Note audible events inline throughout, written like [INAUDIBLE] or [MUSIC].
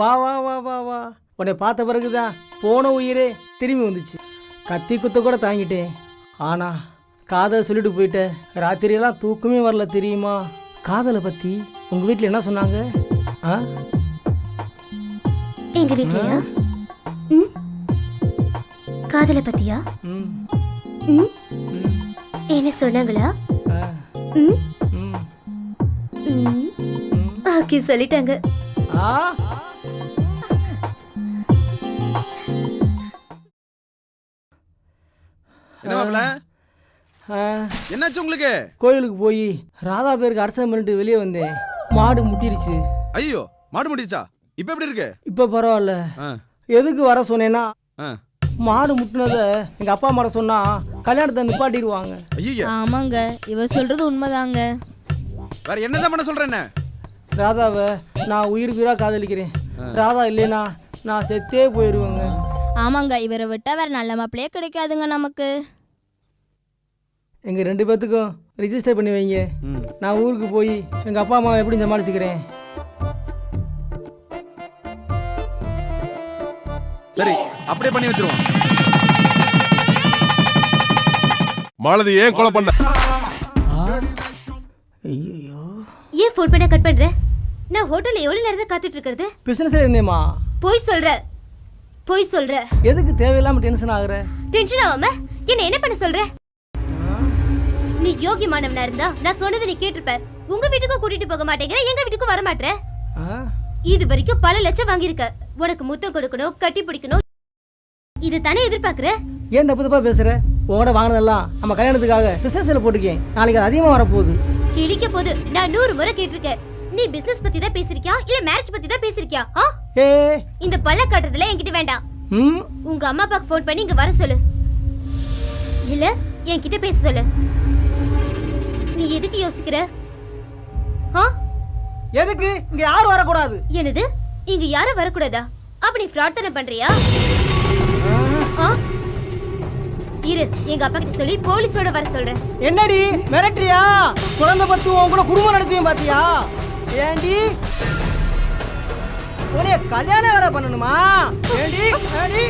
வா வா வா வா வா. உன்னை பார்த்த பிறகுதான் போன உயிரே திரும்பி வந்துச்சு. கத்தி குத்த கூட தாங்கிட்டேன். ஆனா காதலை சொல்லிட்டு போயிட்ட. ராத்திரியெல்லாம் தூக்கமே வரல தெரியுமா? காதலை பத்தி உங்க வீட்டில் என்ன சொன்னாங்க? ஆ? எங்க வீட்லயா? ம்? காதலை பத்தியா? ம். ம்? என்ன சொன்னாங்களா? ம்? ம். ஓகே சொல்லிட்டாங்க. ஆ? மாப்பிள? என்னாச்சு உங்களுக்கு? கோயிலுக்கு போய் ராதா பேருக்கு அரசம் பண்ணிட்டு வெளியே வந்தேன். மாடு முட்டிருச்சு. ஐயோ மாடு முடிச்சா இப்ப எப்படி இருக்கு? இப்போ பரவாயில்ல. எதுக்கு வர சொன்னேன்னா. மாடு முட்டினத எங்கள் அப்பா அம்மா சொன்னா கல்யாணத்தை நிப்பாட்டிடுவாங்க. ஆமாங்க இவ சொல்றது உண்மைதாங்க. வேற என்னதான் பண்ண சொல்ற என்ன? ராதாவை நான் உயிருக்கு உயிராக காதலிக்கிறேன். ராதா இல்லைனா நான் செத்தே போயிடுவேங்க ஆமாங்க இவரை விட்டா வேற நல்ல மாப்பிளையே கிடைக்காதுங்க நமக்கு. எங்கள் ரெண்டு பேர்த்துக்கும் ரிஜிஸ்டர் பண்ணி வைங்க. நான் ஊருக்கு போய் எங்கள் அப்பா அம்மாவை எப்படி சமாளிச்சுக்கிறேன்? சரி அப்படியே பண்ணி வச்சிருவோம். மாலதி ஏன் கொலை பண்ண? ஐயோ ஏன் ஃபோன் பண்ண கட் பண்ற? நான் ஹோட்டல்ல எவ்வளவு நேரம் காத்துட்டு இருக்கிறது? பிஸ்னஸில் இருந்தேம்மா. போய் சொல்ற. போய் சொல்ற. எதுக்கு தேவையில்லாமல் டென்ஷன் ஆகுற? டென்ஷன் ஆகாம? என்ன என்ன பண்ண சொல்ற? நீ யோகியமானவனா இருந்தா நான் சொன்னதை நீ கேட்டிருப்ப. உங்க வீட்டுக்கும் கூட்டிட்டு போக மாட்டேங்கிற எங்க வீட்டுக்கும் வர மாட்டேற? இது வரைக்கும் பல லட்சம் வாங்கியிருக்க. உனக்கு முத்தம் கொடுக்கணும் கட்டி பிடிக்கணும். இது தானே எதிர்பார்க்கற? ஏன் தப்பு தப்பாக பேசுகிற உங்களோட வாங்கினதெல்லாம் நம்ம கல்யாணத்துக்காக பிஸ்னஸில் போட்டிருக்கேன். நாளைக்கு அது அதிகமாக வரப்போகுது. கிழிக்க போது நான் நூறு முறை கேட்டிருக்கேன். நீ பிசினஸ் பத்தி தான் பேசிருக்கியா? இல்ல மேரேஜ் பத்தி தான் பேசிருக்கியா? ஏ. இந்த பல்ல காட்டுறதுல என்கிட்ட வேண்டாம். உங்க அம்மா அப்பாக்கு ஃபோன் பண்ணி இங்க வர சொல்லு. இல்ல? என்கிட்ட பேச சொல்லு. நீ எதுக்கு யோசிக்கிற? ஆ எதுக்கு? இங்கே யாரும் வரக்கூடாது. என்னது? இங்க யாரும் வரக்கூடாதா? அப்ப நீ ஃப்ராட் தானே பண்றியா? ஆ. இரு எங்க அப்பா கிட்ட சொல்லி போலீஸோட வர சொல்றேன். என்னடி? மிரட்டுறியா? குழந்தை பத்து உன் கூட குடும்பம் நடத்தியும் பாத்தியா? ஏண்டி? உனைய கல்யாணம் வேற பண்ணணுமா? ஏண்டி? ஏண்டி?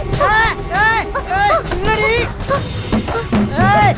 என்னடி? ஏய்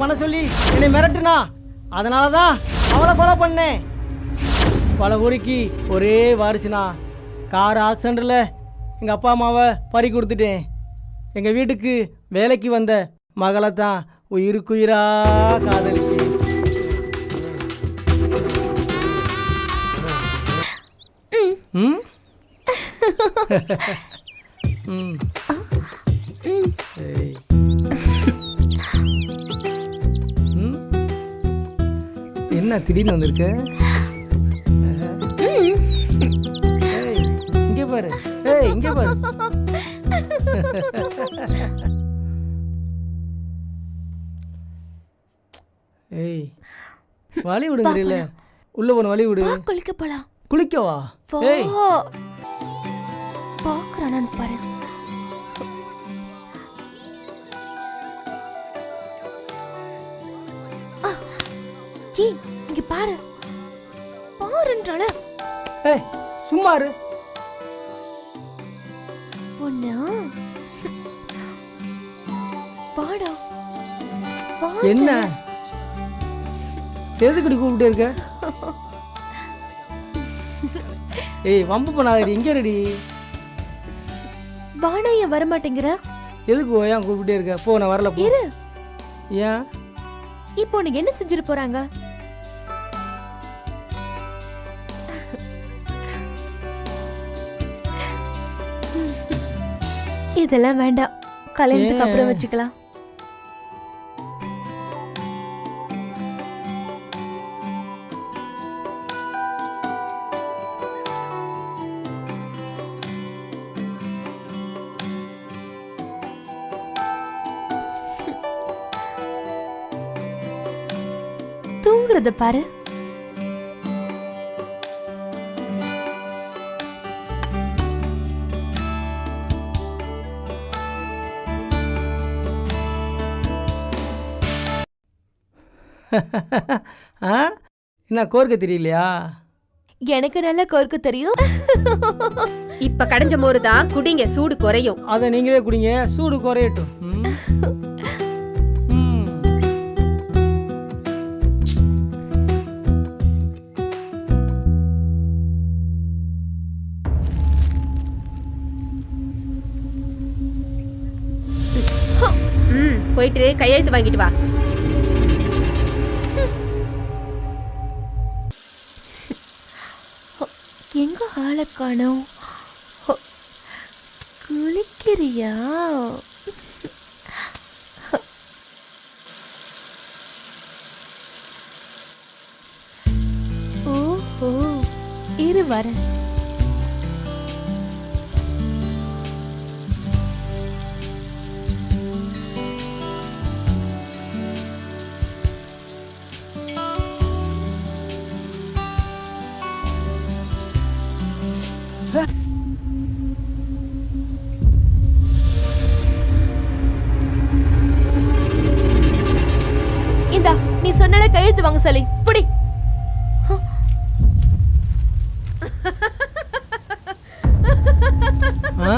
பண்ண சொல்லி என்னை மிரட்டுனா? அதனால தான் அவளை கொலை பண்ணேன். பல கோடிக்கு ஒரே வாரிசுனா. கார் ஆக்சிடென்ட்டில் எங்கள் அப்பா அம்மாவை பறி கொடுத்துட்டேன். எங்கள் வீட்டுக்கு வேலைக்கு வந்த மகளை தான் உயிருக்குயிரா காதலிச்சு. ம்? ம். [LAUGHS] என்ன திடீர்னு வந்திருக்க? இங்க பாரு. ஏய் இங்க பாரு. ஏய் வழி விடுங்கறில்ல உள்ள போன வழி விடு. குளிக்க போலாம். குளிக்கவா? ஏய். பாக்குறானு பாரு. பாரு. பாருன்றால ஏய் சும்மா இரு. பொண்ணா? பாடா. என்ன? எதுக்குடி கூப்பிட்டு இருக்க? ஏய் வம்பு பண்ணாதடி எங்க ரெடி வானா ஏன் வர மாட்டேங்கிற எதுக்கு ஓயா கூப்பிட்டே இருக்க? போ நான் வரல போ. இரு. ஏன்? இப்போ உனக்கு என்ன செஞ்சிட்டு போறாங்க? இதெல்லாம் வேண்டாம். கல்யாணத்துக்கு அப்புறம் வச்சுக்கலாம். தூங்குறத பாரு. [LAUGHS] ஆ? என்ன கோர்க்க தெரியலையா? எனக்கு நல்லா கோர்க்க தெரியும். இப்ப கடைஞ்ச மோரு தான் குடிங்க சூடு குறையும். அதை நீங்களே குடிங்க சூடு குறையட்டும். ம். ம். ம் போயிட்டு கையெழுத்து வாங்கிட்டு வா. எங்க ஆளை காணோம்? ஹோ, குளிக்கிறியா? ஓஹோ இரு வரேன். சொன்னாலே சொன்னால கையெழுத்து வாங்க சொல்லி புடி ஆ?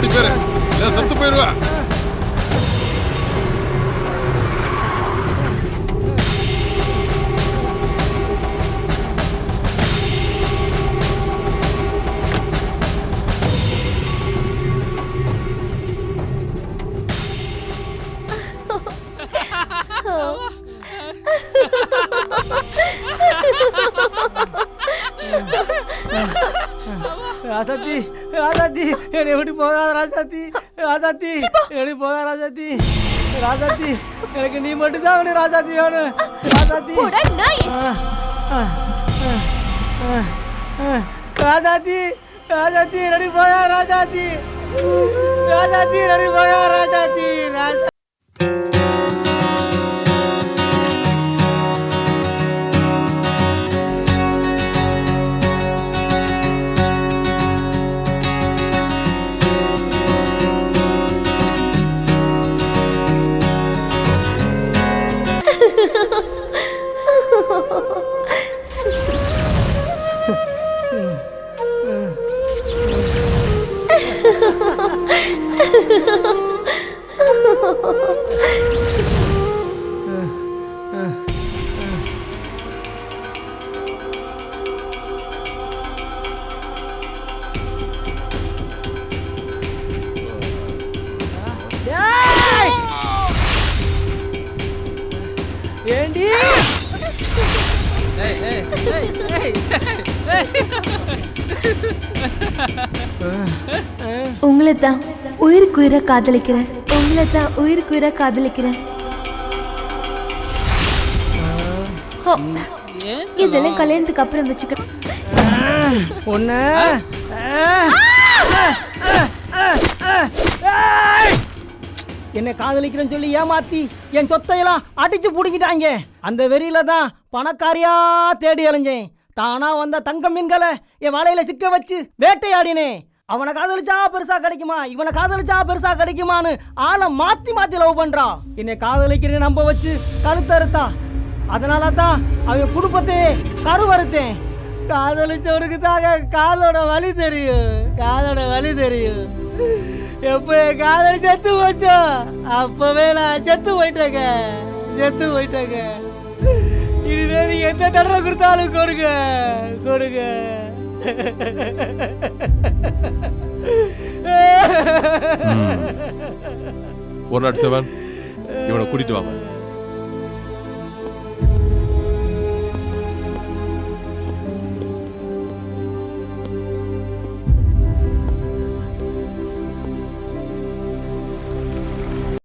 ஓடி போயிரு ஏன் செத்து போயிருவ. [LAUGHS] ராசாத்தி ராசாத்தி என்னை விட்டு போகாத ராசாத்தி ராசாத்தி என்னை போகாத ராசாத்தி ராசாத்தி எனக்கு நீ மட்டும் தான் வேணும் ராசாத்தி வேணும் ராசாத்தி. ராசாத்தி ராசாத்தி ரெடி போயா ராசாத்தி. ராசாத்தி ரெடி போயா ராசாத்தி ராசா ஏண்டி? உங்களை தான் உயிருக்கு உயிரை காதலிக்கிறேன். உங்களை தான் உயிருக்கு உயிரை காதலிக்கிறேன். இதெல்லாம் கல்யாணத்துக்கு அப்புறம் வச்சுக்கிறேன் ஒன்று என்னை காதலிக்கிறேன்னு சொல்லி ஏமாத்தி என் சொத்தையெல்லாம் அடிச்சு புடுங்கிட்டாங்க. அந்த வெறியில தான் பணக்காரியா தேடி அலைஞ்சேன். தானா வந்த தங்க மீன்களை என் வலையில சிக்க வச்சு வேட்டையாடினேன். அவனை காதலிச்சா பெருசா கிடைக்குமா? இவனை காதலிச்சா பெருசா கிடைக்குமான்னு ஆளை மாத்தி மாத்தி லவ் பண்றான் என்னை காதலிக்கிறேன்னு நம்ப வச்சு கழுத்தறுத்தா. அதனால தான் அவன் குடும்பத்தையே கருவறுத்தேன். காதலிச்சவனுக்கு தாங்க காதோட வலி தெரியும். காதோட வலி தெரியும். எப்போ என் காதல் செத்து போச்சோ அப்பவே நான் செத்து போயிட்டேங்க. செத்து போயிட்டேங்க. இனிமே நீ எந்த தடவை கொடுத்தாலும் கொடுங்க. கொடுங்க. ஒரு நாட் செவன் இவனை கூட்டிட்டு வாங்க